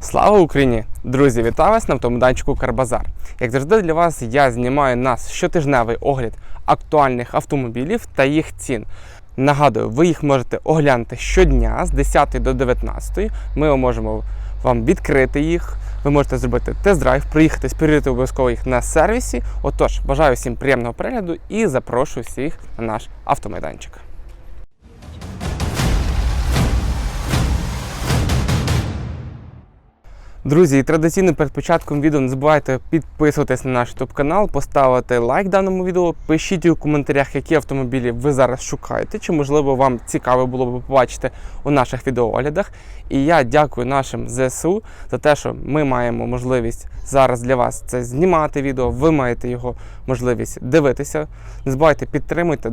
Слава Україні! Друзі, вітаю вас на автомайданчику Карбазар. Як завжди для вас я знімаю нас щотижневий огляд актуальних автомобілів та їх цін. Нагадую, ви їх можете оглянути щодня з 10 до 19. Ми можемо вам відкрити їх. Ви можете зробити тест-драйв, приїхати, перевірити обов'язково їх на сервісі. Отож, бажаю всім приємного перегляду і запрошую всіх на наш автомайданчик. Друзі, і традиційно перед початком відео не забувайте підписуватись на наш YouTube канал, поставити лайк даному відео. Пишіть у коментарях, які автомобілі ви зараз шукаєте, чи можливо вам цікаво було б побачити у наших відеооглядах. І я дякую нашим ЗСУ за те, що ми маємо можливість зараз для вас це знімати відео. Ви маєте його можливість дивитися. Не забувайте підтримуйте,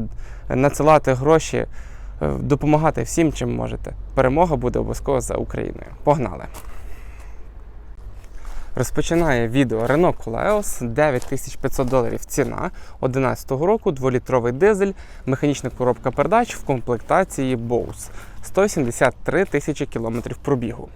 надсилати гроші, е, допомагати всім, чим можете. Перемога буде обов'язково за Україною. Погнали! Розпочинає відео Renault Koleos 9500 доларів ціна 11 року, 2-літровий дизель, механічна коробка передач в комплектації Bose 173 тисячі кілометрів пробігу.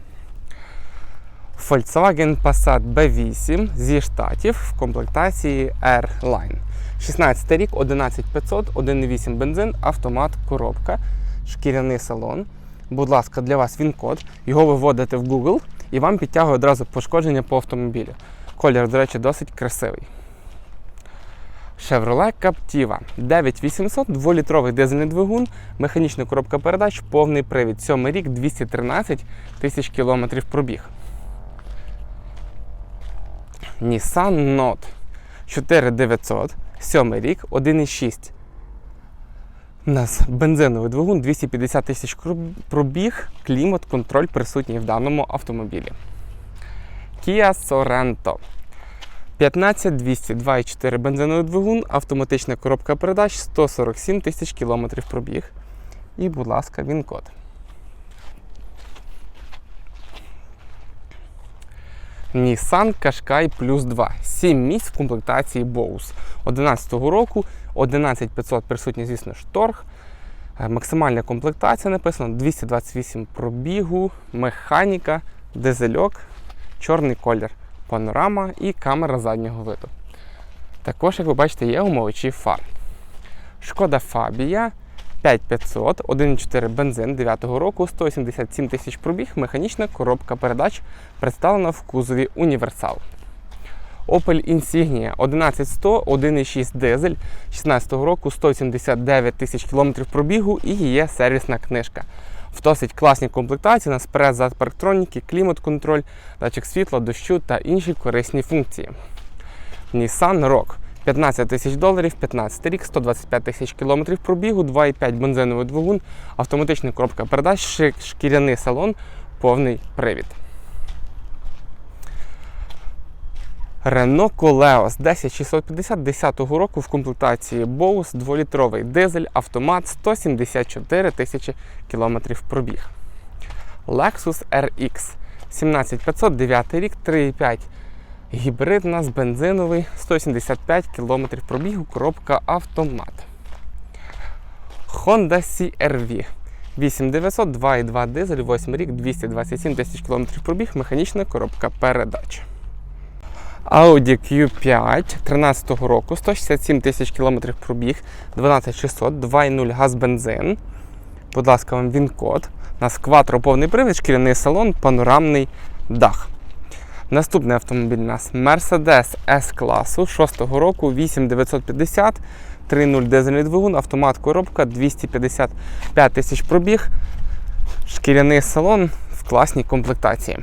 Volkswagen Passat B8 зі штатів в комплектації R-Line. 16 рік, 11500, 1,8 бензин, автомат, коробка, шкіряний салон. Будь ласка, для вас він код. Його ви вводите в Google і вам підтягує одразу пошкодження по автомобілю. Колір, до речі, досить красивий. Chevrolet Captiva 9800, 2-літровий дизельний двигун, механічна коробка передач, повний привід. 7 рік, 213 тисяч кілометрів пробіг. Nissan Note 4900, 7 рік, 1,6. У нас бензиновий двигун 250 тисяч пробіг, клімат, контроль присутній в даному автомобілі. Kia Sorento 15200 2,4 бензиновий двигун, автоматична коробка передач, 147 тисяч кілометрів пробіг. І, будь ласка, він код. Nissan Qashqai Plus 2. 7 місць в комплектації Bose. 11 року 11500 присутній, звісно ж, торг. Е, Максимальна комплектація написано 228 пробігу, механіка, дизельок, чорний колір, панорама і камера заднього виду. Також, як ви бачите, є умовичі фар. Шкода Фабія 5500, 1,4 бензин 9 року, 177 тисяч пробіг, механічна коробка передач представлена в кузові універсал. Opel Insignia 11100, 1,6 дизель 16 року, 179 тисяч кілометрів пробігу і є сервісна книжка. В досить класній комплектації на спрес зад парктроніки, клімат-контроль, датчик світла, дощу та інші корисні функції. Nissan Rogue 15 тисяч доларів, 15 рік, 125 тисяч кілометрів пробігу, 2,5 бензиновий двигун, автоматична коробка передач, шкіряний салон, повний привід. Renault Koleos 10650 10 року в комплектації Bose 2-літровий дизель, автомат 174 тисячі кілометрів пробіг. Lexus RX 17500 9 рік, 3,5 гібридна з бензиновий 175 км пробігу, коробка автомат. Honda CR-V 8900 2,2 дизель, 8 рік, 227 тисяч км пробіг, механічна коробка передач. Audi Q5 13 року, 167 тисяч кілометрів пробіг, 12600, 2,0 газ бензин. Будь ласка, вам він код. У нас кватро повний привід, шкіряний салон, панорамний дах. Наступний автомобіль у нас Mercedes S-класу 6-го року, 8950, 3.0 дизельний двигун, автомат коробка, 255 тисяч пробіг, шкіряний салон в класній комплектації.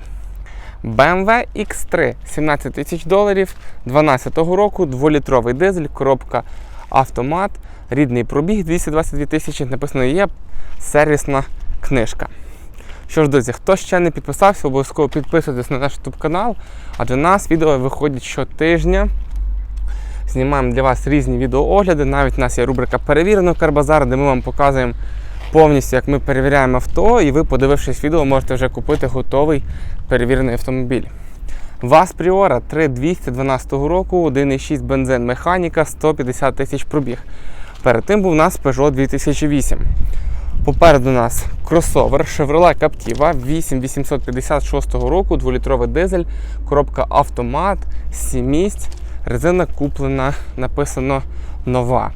BMW X3 17 тисяч доларів 12 року, 2-літровий дизель, коробка автомат, рідний пробіг 222 тисячі. Написано є сервісна книжка. Що ж, друзі, хто ще не підписався, обов'язково підписуйтесь на наш YouTube канал, адже нас відео виходять щотижня. Знімаємо для вас різні відеоогляди. Навіть у нас є рубрика Перевірено Карбазар, де ми вам показуємо повністю, як ми перевіряємо авто, і ви, подивившись відео, можете вже купити готовий перевірений автомобіль. ВАЗ Пріора 3212 року, 1,6 бензин, механіка, 150 тисяч пробіг. Перед тим був у нас Peugeot 2008. Попереду нас кросовер Chevrolet Captiva 8856 року, 2-літровий дизель, коробка автомат, 7 місць, резина куплена, написано нова.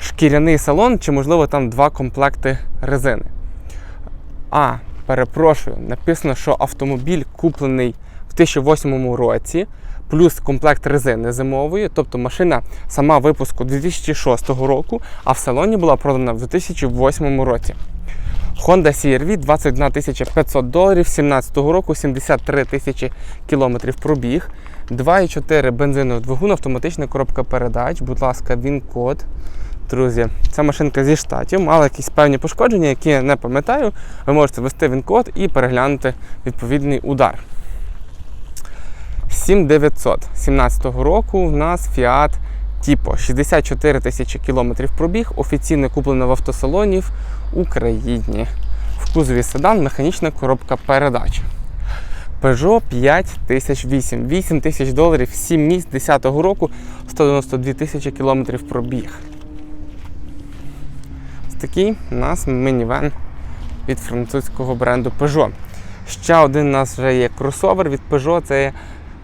Шкіряний салон, чи, можливо, там два комплекти резини. А, перепрошую, написано, що автомобіль куплений в 2008 році, плюс комплект резини зимової, тобто машина сама випуску 2006 року, а в салоні була продана в 2008 році. Honda CR-V 21 500 доларів 17 року, 73 тисячі кілометрів пробіг. 2,4 бензиновий двигун, автоматична коробка передач. Будь ласка, він код. Друзі, ця машинка зі штатів, мала якісь певні пошкодження, які я не пам'ятаю. Ви можете ввести він код і переглянути відповідний удар. 7900 17 року в нас Fiat Tipo 64 тисячі кілометрів пробіг, офіційно куплено в автосалоні в Україні. В кузові седан механічна коробка передач. Peugeot 5008, 8 тисяч доларів, 7 місць 10-го року, 192 тисячі кілометрів пробіг. Такий у нас мінівен від французького бренду Peugeot. Ще один у нас вже є кросовер від Peugeot, це є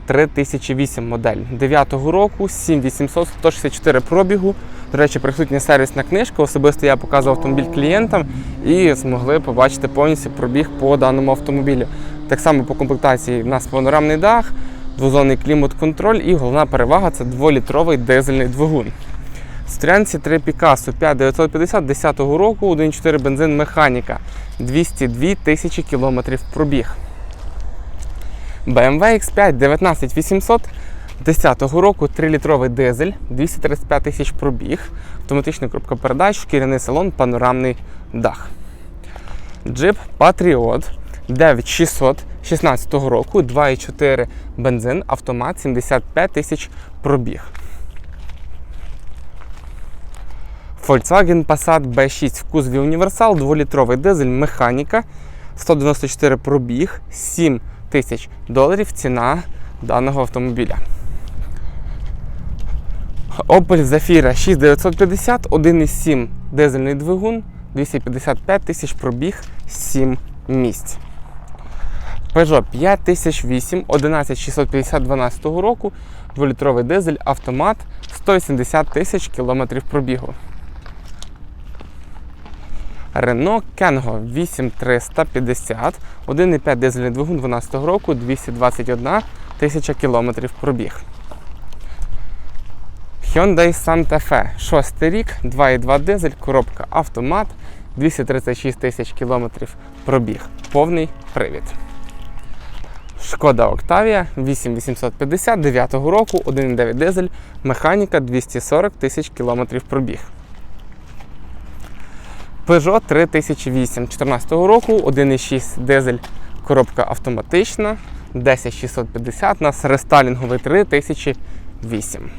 3008 модель 9 року, 7800, 164 пробігу. До речі, присутня сервісна книжка. Особисто я показував автомобіль клієнтам і змогли побачити повністю пробіг по даному автомобілю. Так само по комплектації в нас панорамний дах, двозонний клімат-контроль і головна перевага це 2-літровий дизельний двигун. Стрянці 3 Picasso 5950 10 року, 1,4 бензин механіка, 202 тисячі кілометрів пробіг. BMW X5 19800 10 року 3-літровий дизель, 235 тисяч пробіг, автоматична коробка передач, шкіряний салон, панорамний дах. Jeep Patriot 9600 16 року, 2,4 бензин, автомат, 75 тисяч пробіг. Volkswagen Passat B6 в кузові універсал, 2-літровий дизель, механіка, 194 пробіг, 7 тисяч доларів ціна даного автомобіля. Opel Zafira 6950, 1,7 дизельний двигун, 255 тисяч пробіг, 7 місць. Peugeot 5008, 11650 12 року, 2-літровий дизель, автомат, 180 тисяч кілометрів пробігу. Renault Kangoo 8350, 1,5 дизельний двигун 12 року, 221 тисяча кілометрів пробіг. Hyundai Santa Fe 6 рік, 2,2 дизель, коробка автомат, 236 тисяч кілометрів пробіг. Повний привід. Шкода Octavia 8850 9 року, 1,9 дизель, механіка 240 тисяч кілометрів пробіг. Peugeot 3008 14 року, 1,6 дизель, коробка автоматична, 10650 у нас рестайлінговий 3008.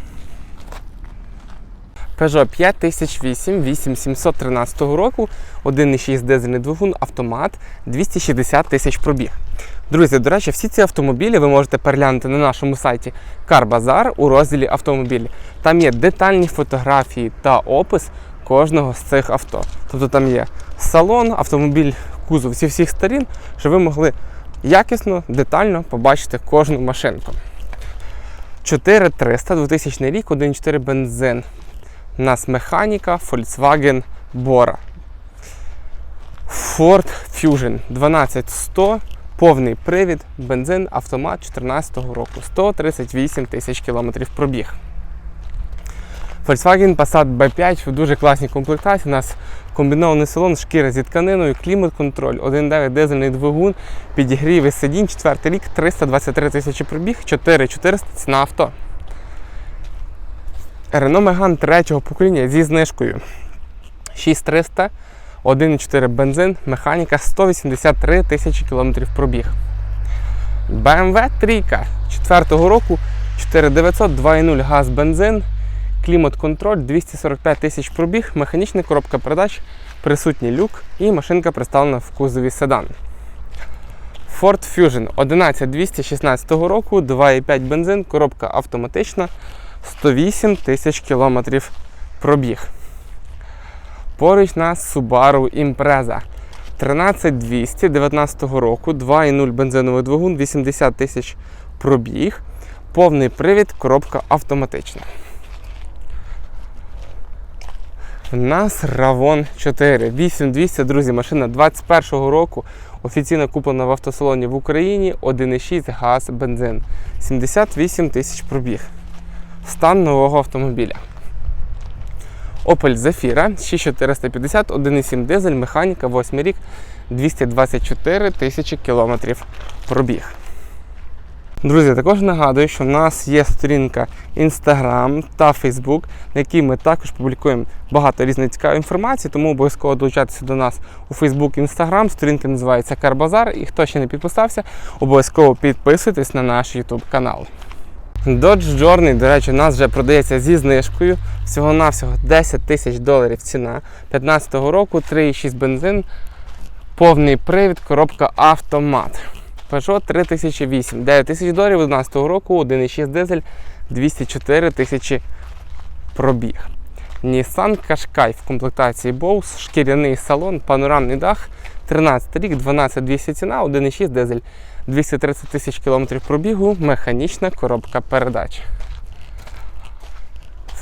Peugeot 5008 8713 року, 1,6 дизельний двигун, автомат, 260 тисяч пробіг. Друзі, до речі, всі ці автомобілі ви можете переглянути на нашому сайті CarBazaar у розділі автомобілі. Там є детальні фотографії та опис кожного з цих авто. Тобто там є салон, автомобіль, кузов зі всіх сторін, щоб ви могли якісно, детально побачити кожну машинку. 4300 2000 рік, 1,4 бензин. У нас механіка Volkswagen Bora. Ford Fusion 12100, повний привід, бензин, автомат 2014 року, 138 тисяч кілометрів пробіг. Volkswagen Passat B5 в дуже класній комплектації. У нас комбінований салон, шкіра зі тканиною, клімат-контроль, 1.9 дизельний двигун, підігріви сидінь, 4 рік, 323 тисячі пробіг, 4400 ціна авто. Renault Megane третього покоління зі знижкою 6300, 1.4 бензин, механіка 183 тисячі кілометрів пробіг. BMW 3 4 року 4900, 2.0 газ бензин, клімат-контроль, 245 тисяч пробіг, механічна коробка передач, присутній люк і машинка представлена в кузові седан. Ford Fusion 11216 року, 2,5 бензин, коробка автоматична, 108 тисяч кілометрів пробіг. Поруч нас Subaru Impreza. 13200 19 року, 2,0 бензиновий двигун, 80 тисяч пробіг, повний привід, коробка автоматична. У нас Ravon 4. 8200, друзі, машина 21-го року. Офіційно куплена в автосалоні в Україні. 1,6 газ, бензин. 78 тисяч пробіг. Стан нового автомобіля. Opel Zafira 6450, 1,7 дизель, механіка, 8 рік, 224 тисячі кілометрів пробіг. Друзі, також нагадую, що в нас є сторінка Instagram та Facebook, на якій ми також публікуємо багато різної цікавої інформації, тому обов'язково долучайтеся до нас у Facebook Instagram. Сторінка називається Карбазар. І хто ще не підписався, обов'язково підписуйтесь на наш YouTube канал. Dodge Journey, до речі, у нас вже продається зі знижкою. Всього-навсього 10 тисяч доларів ціна. 15-го року 3,6 бензин, повний привід, коробка автомат. Peugeot 3008, 9 тисяч доларів 2011 року, 1,6 дизель, 204 тисячі пробіг. Nissan Qashqai в комплектації Bose, шкіряний салон, панорамний дах, 13 рік, 12200 ціна, 1,6 дизель, 230 тисяч кілометрів пробігу, механічна коробка передач.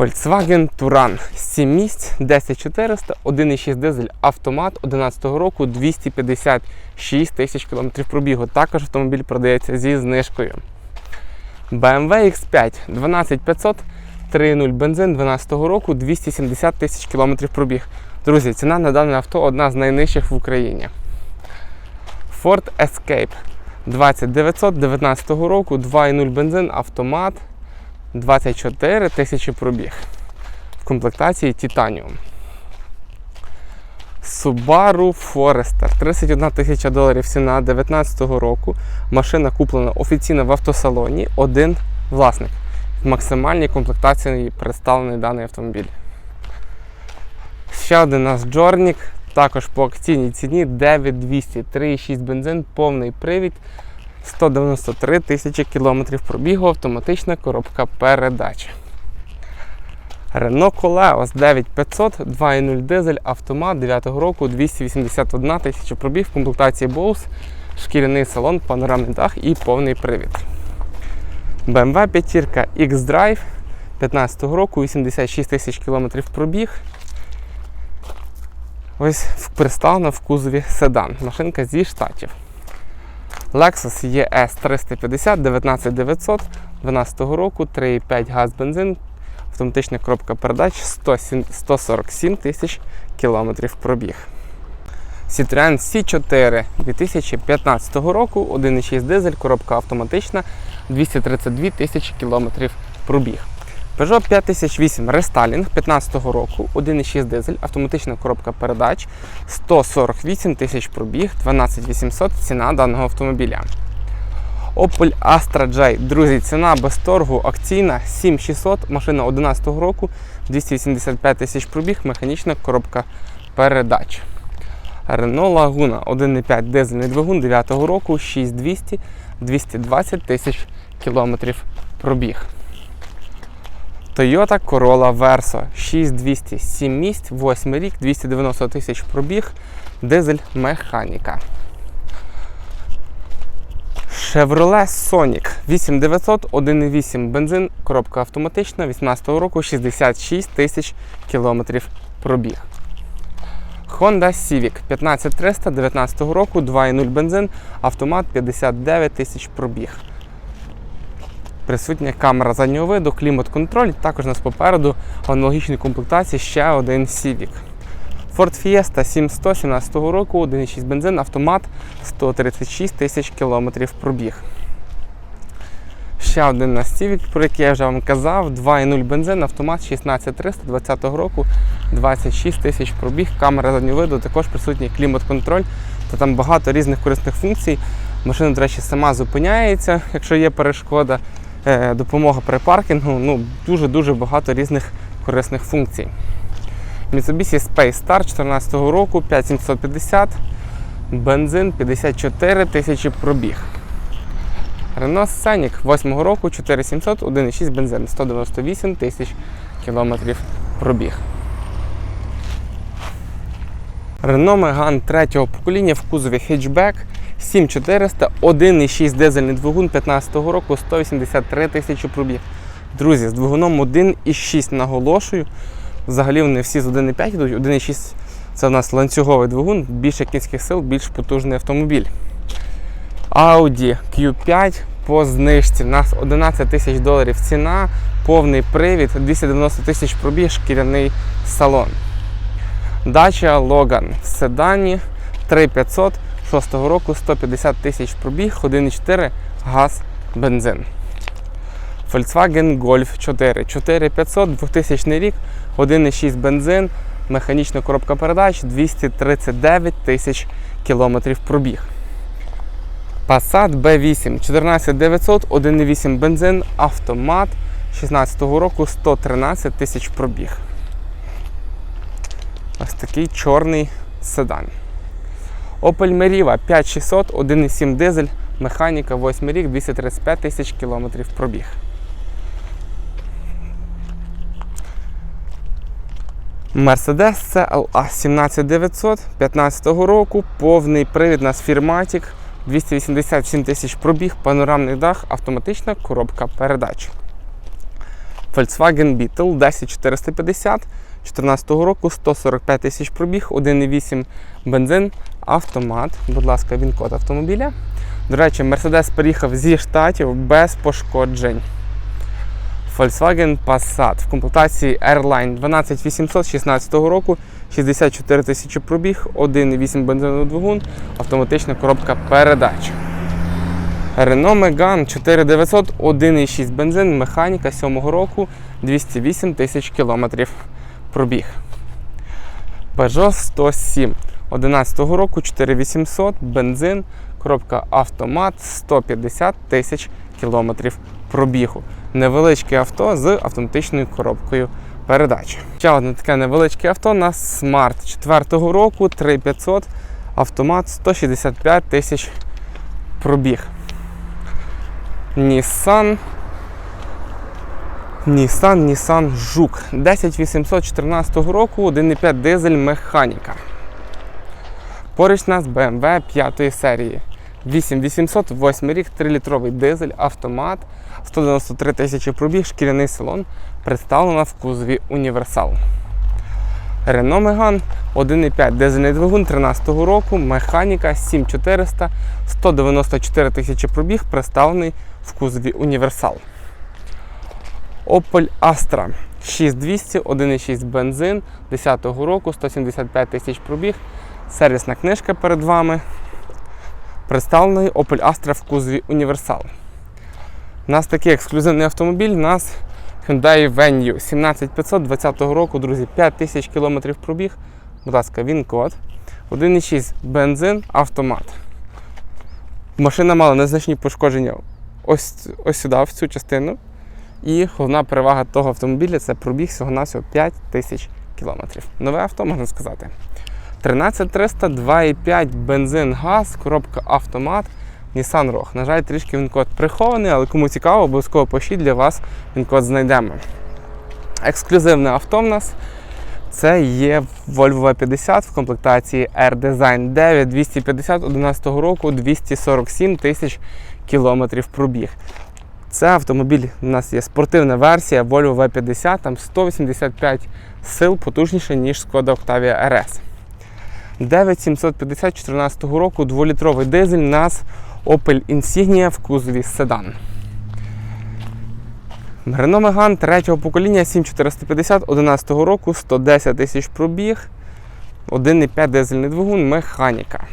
Volkswagen Touran 7 місць, 10400, 1,6 дизель, автомат 11 року, 256 тисяч кілометрів пробігу. Також автомобіль продається зі знижкою. BMW X5 12500, 3.0 бензин 12 року, 270 тисяч кілометрів пробіг. Друзі, ціна на дане авто одна з найнижчих в Україні. Ford Escape 20900 19 року, 2.0 бензин, автомат 24 тисячі пробіг в комплектації Titanium. Subaru Forester 31 тисяча доларів ціна 2019 року. Машина куплена офіційно в автосалоні. Один власник. В максимальній комплектації представлений даний автомобіль. Ще один у нас Джорнік. Також по акційній ціні 9200, 3,6 бензин, повний привід, 193 тисячі кілометрів пробігу, автоматична коробка передач. Renault Koleos 9500, 2.0 дизель, автомат 9 року, 281 тисяча пробіг комплектації Bose, шкіряний салон, панорамний дах і повний привід. BMW 5 X-Drive 15-го року, 86 тисяч кілометрів пробіг. Ось представлена в кузові седан. Машинка зі штатів. Lexus ES 350 19900 12 року, 3,5 газ бензин, автоматична коробка передач 147 тисяч кілометрів пробіг. Citroen C4 2015 року, 1,6 дизель, коробка автоматична, 232 тисячі кілометрів пробіг. Peugeot 5008 Restyling 15 року, 1,6 дизель, автоматична коробка передач, 148 тисяч пробіг, 12800 ціна даного автомобіля. Opel Astra J. Друзі, ціна без торгу акційна 7600, машина 11 року, 285 тисяч пробіг, механічна коробка передач. Renault Laguna 1,5 дизельний двигун 9 року, 6200, 220 тисяч кілометрів пробіг. Toyota Corolla Verso 6200, 7 місць, 8 рік, 290 тисяч пробіг, дизель механіка. Chevrolet Sonic 8900, 1,8 бензин, коробка автоматична, 18 року, 66 тисяч кілометрів пробіг. Honda Civic 15300 19 року, 2,0 бензин, автомат 59 тисяч пробіг. Присутня камера заднього виду, клімат-контроль. Також у нас попереду в аналогічній комплектації ще один Civic. Ford Fiesta 700 17 року, 1,6 бензин, автомат 136 тисяч кілометрів пробіг. Ще один у нас Civic, про який я вже вам казав, 2,0 бензин, автомат 16300 20 року, 26 тисяч пробіг, камера заднього виду, також присутній клімат-контроль, та там багато різних корисних функцій. Машина, до речі, сама зупиняється, якщо є перешкода, допомога при паркінгу, ну дуже-дуже багато різних корисних функцій. Mitsubishi Space Star 2014 року, 5750, бензин 54 тисячі пробіг. Renault Scenic 8 року, 4700, 1,6 бензин, 198 тисяч кілометрів пробіг. Renault Megane третього покоління в кузові хетчбек 7400, 1,6 дизельний двигун 15 року, 183 тисячі пробіг. Друзі, з двигуном 1,6 наголошую. Взагалі вони всі з 1,5 йдуть. 1,6 це у нас ланцюговий двигун, більше кінських сил, більш потужний автомобіль. Audi Q5 по знижці. У нас 11 тисяч доларів ціна, повний привід, 290 тисяч пробіг, шкіряний салон. Дача Logan в седані 3500 6 року 150 тисяч пробіг, 1,4 газ, бензин. Volkswagen Golf 4 4500 2000 рік, 1,6 бензин, механічна коробка передач, 239 тисяч кілометрів пробіг. Passat B8 14900, 1,8 бензин, автомат 16 року 113 тисяч пробіг. Ось такий чорний седан. Opel Meriva 5600, 1,7 дизель, механіка 8 рік, 235 тисяч кілометрів пробіг. Mercedes CLA 17900 15 року, повний привід на Sfirmatic, 287 тисяч пробіг, панорамний дах, автоматична коробка передач. Volkswagen Beetle 10450 2014 року 145 тисяч пробіг, 1,8 бензин, автомат. Будь ласка, він код автомобіля. До речі, Mercedes переїхав зі штатів без пошкоджень. Volkswagen Passat в комплектації Airline 12800 16 року, 64 тисячі пробіг, 1,8 бензиновий двигун, автоматична коробка передач. Renault Megane 4900, 1,6 бензин, механіка 7 року, 208 тисяч кілометрів пробіг. Peugeot 107 11 року, 4800, бензин, коробка автомат, 150 тисяч кілометрів пробігу. Невеличке авто з автоматичною коробкою передач. Ще одне таке невеличке авто на Smart 4 року, 3500, автомат 165 тисяч пробіг. Nissan Nissan, Nissan Жук 10814 року, 1,5 дизель механіка. Поруч нас BMW 5 серії. 8800, 8 рік, 3-літровий дизель, автомат, 193 тисячі пробіг, шкіряний салон, представлена в кузові універсал. Renault Megane 1,5 дизельний двигун 13 року, механіка 7400, 194 тисячі пробіг, представлений в кузові універсал. Opel Astra 6200, 1,6 бензин 10 року, 175 тисяч пробіг, сервісна книжка перед вами. Представлений Opel Astra в кузові універсал. У нас такий ексклюзивний автомобіль, у нас Hyundai Venue 17500 20 року, друзі, 5000 км пробіг. Будь ласка, він код. 1,6 бензин, автомат. Машина мала незначні пошкодження ось, ось сюди, в цю частину. І головна перевага того автомобіля це пробіг всього на всього 5 тисяч кілометрів. Нове авто, можна сказати. 13300, 2,5 бензин, газ, коробка автомат, Nissan Rogue. На жаль, трішки він код прихований, але кому цікаво, обов'язково пишіть для вас він код знайдемо. Ексклюзивне авто в нас це є Volvo V50 в комплектації R-Design 9 250 11 року 247 тисяч кілометрів пробіг. Це автомобіль, у нас є спортивна версія Volvo V50, там 185 сил потужніше, ніж Skoda Octavia RS. 9750 14 року 2-літровий дизель нас Opel Insignia в кузові седан. Renault Megane третього покоління 7450 11 року 110 тисяч пробіг, 1,5 дизельний двигун, механіка.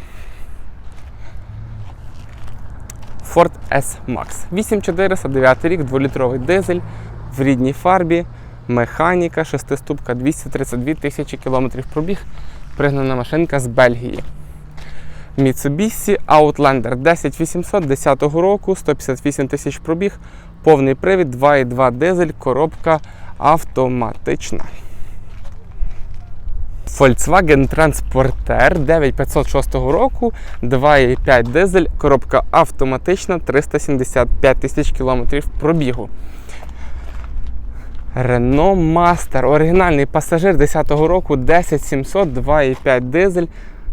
Ford S-Max 8400 9 рік, 2-літровий дизель в рідній фарбі, механіка, шестиступка, 232 тисячі кілометрів пробіг, пригнана машинка з Бельгії. Mitsubishi Outlander 10800 10 року, 158 тисяч пробіг, повний привід, 2,2 дизель, коробка автоматична. Volkswagen Transporter 9506 року, 2,5 дизель, коробка автоматична, 375 тисяч кілометрів пробігу. Renault Master. Оригінальний пасажир 10-го року 10700, 2,5 дизель,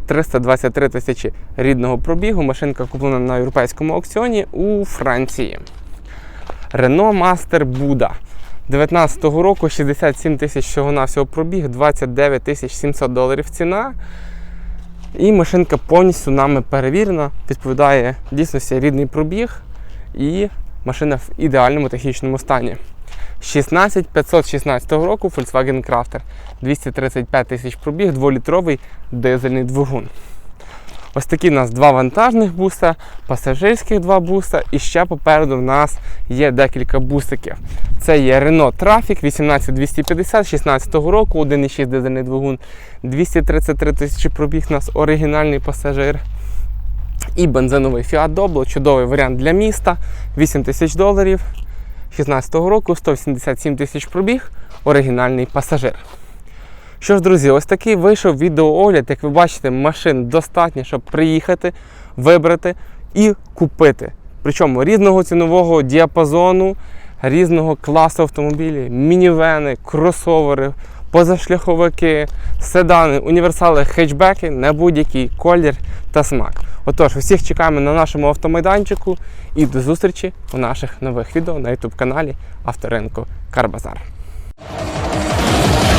323 тисячі рідного пробігу. Машинка куплена на європейському аукціоні у Франції. Renault Master Buda. 19-го року 67 тисяч всього на всього пробіг, 29 тисяч 700 доларів ціна. І машинка повністю нами перевірена, відповідає дійсності рідний пробіг і машина в ідеальному технічному стані. 16 516 року Volkswagen Crafter. 235 тисяч пробіг, 2-літровий дизельний двигун. Ось такі в нас два вантажних буса, пасажирських два буса, і ще попереду в нас є декілька бусиків. Це є Renault Trafic 18250 16 року, 1,6 дизельний двигун, 233 тисячі пробіг у нас оригінальний пасажир. І бензиновий Fiat Doblo, чудовий варіант для міста, 8 тисяч доларів. 16 року 187 тисяч пробіг, оригінальний пасажир. Що ж, друзі, ось такий вийшов відеоогляд. Як ви бачите, машин достатньо, щоб приїхати, вибрати і купити. Причому різного цінового діапазону, різного класу автомобілів, мінівени, кросовери, позашляховики, седани, універсали, хетчбеки на будь-який колір та смак. Отож, усіх чекаємо на нашому автомайданчику і до зустрічі у наших нових відео на YouTube каналі Авторинку Карбазар.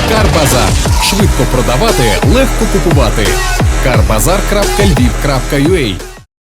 Карбазар. Швидко продавати, легко купувати. Карбазар.львів.ua